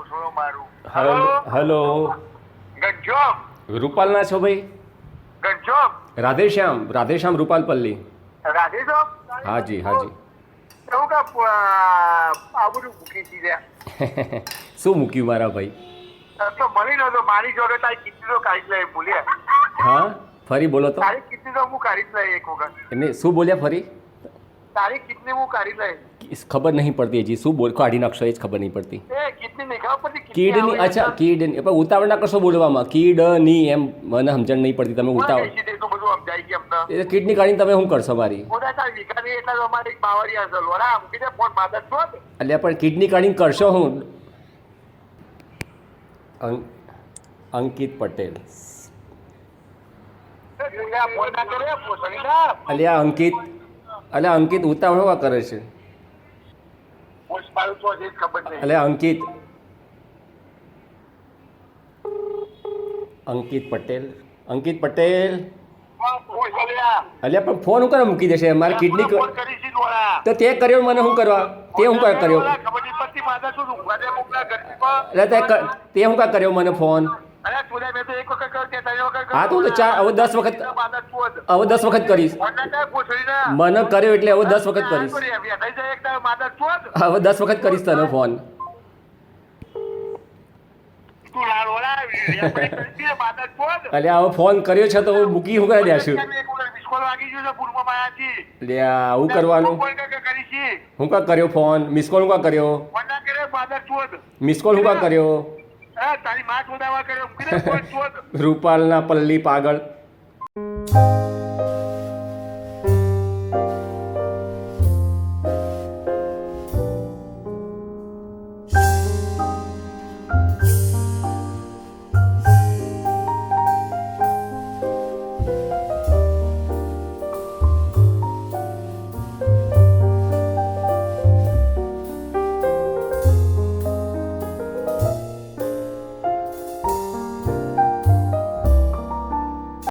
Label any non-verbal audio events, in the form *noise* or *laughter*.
પૂછડો મારું. Hello hello? ગંજોમ રૂપાલના છો ભાઈ? ગંજોમ રાધેશ્યામ રાધેશ્યામ રૂપાલ પલ્લી રાધે છો હાજી હાજી. એવું કે પ- આ બધું મૂકી દીધા. *laughs* શું મૂક્યું મારા ભાઈ? તો મળી નતો મારી જોડે તારી કિટલી તો કાઢી લઈ હા? ફરી બોલો તો. તારી કિટલી તો હું કાઢી જ લઈ એક વખત. શું બોલ્યા ફરી? તારી કિટલી હું કાઢી લઈશ? ખબર નહીં પડતી હજી. શું બોલ કાઢી નાખશો એ જ ખબર નહીં પડતી. કિડની અચ્છા કીડની પણ ઉતાવળ ના કરશો બોલવામાં? કીડની એમ મને સમજણ નહીં પડતી તમે ઉતાવળ કિડની કાઢીને તમે શું કરશો મારી? એટલા પણ કિડની કાઢીને કરશો હું? અંકિત પટેલ. અલ્યા અંકિત અલ્યા અંકિત ઉતાવળ હોવા કરે છે? અલ્યા અંકિત. અંકિત પટેલ. અંકિત પટેલ. અલ્યા પણ ફોન હું કરે મૂકી દેશે? મારે કિડની તો તે કર્યો મને શું કરવા? તે હું કા કર્યો? અરે તે હું કા કર્યો મને ફોન? હા તો ચાર હવે દસ વખત માતા શું હતું? હવે દસ વખત કરીશ ફોન ના કરે પોસડીના. મને કર્યો એટલે હવે દસ વખત કરીશ? હવે દસ વખત કરીશ તને ફોન? એટલે હવે ફોન કર્યો છે તો હું મૂકી હું કરી દેશું લે આવું કરવાનું. હું કા કર્યો ફોન મિસ કોલ હું કા કર્યો? મિસ કોલ હું કા કર્યો *laughs* રૂપાલના પલ્લી પાગળ